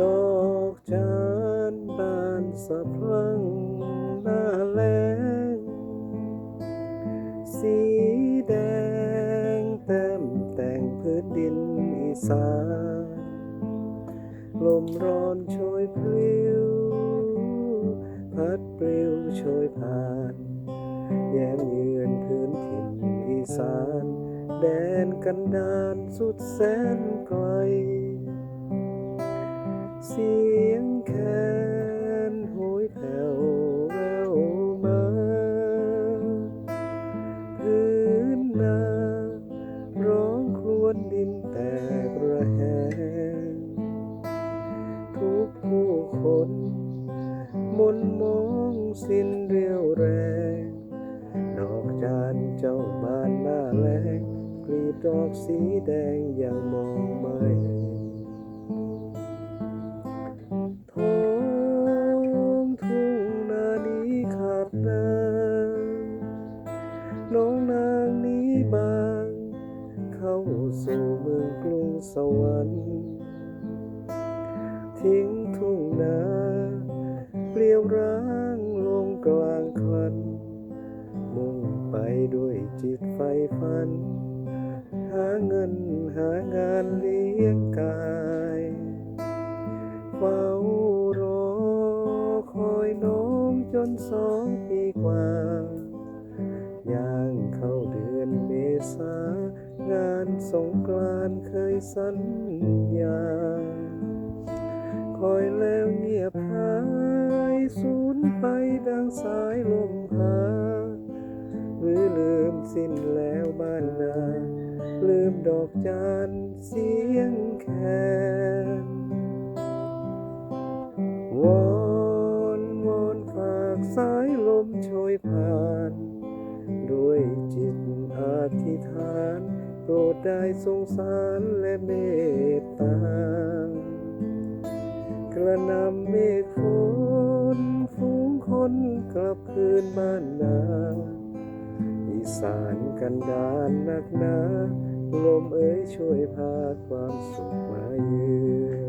ดอกจานบานสะพรั่งหน้าแลงสีแดงเต็มแต่งพื้นดินอีสานลมร้อนโชยพลิ้ว พัดปลิวโชยผ่าน แย้มเยือนพื้นถิ่นอีสาน แดนกันดานสุดแสนไกล สียงแคนโหยแผ่วแววมาพื้นนาร้องครวญดินแตกระแหงทุกผู้คนมนมองสิ้นเรียวแรงดอกจานเจ้าบานหน้าแรงกลีบดอกสีแดงยังมองไม่ บาง เข้าสู่เมืองกรุงสวรรค์ทิ้งทุ่งนาเปลี่ยวร้างลงกลางคลัน มุ่งไปด้วยจิตไฟฝัน หาเงินหางานเลี้ยงกายเฝ้ารอคอยน้องจนสองปีกว่า ษางานสงกรานเคยสัญญา คอยแล้วเงียบหายสูญไปดังสายลมหา หรือลืมสิ้นแล้วบ้านนา ลืมดอกจานเสียงแคนวอนวอนฝากสายลมโชยผ่าน ธิษฐาน โปรดได้สงสารและเมตตากระนำเมฆฝนฝูงคนกลับคืนบ้านนาอีสานกันดานนักหนาลมเอ๋ยช่วยพาความสุขมาเยือน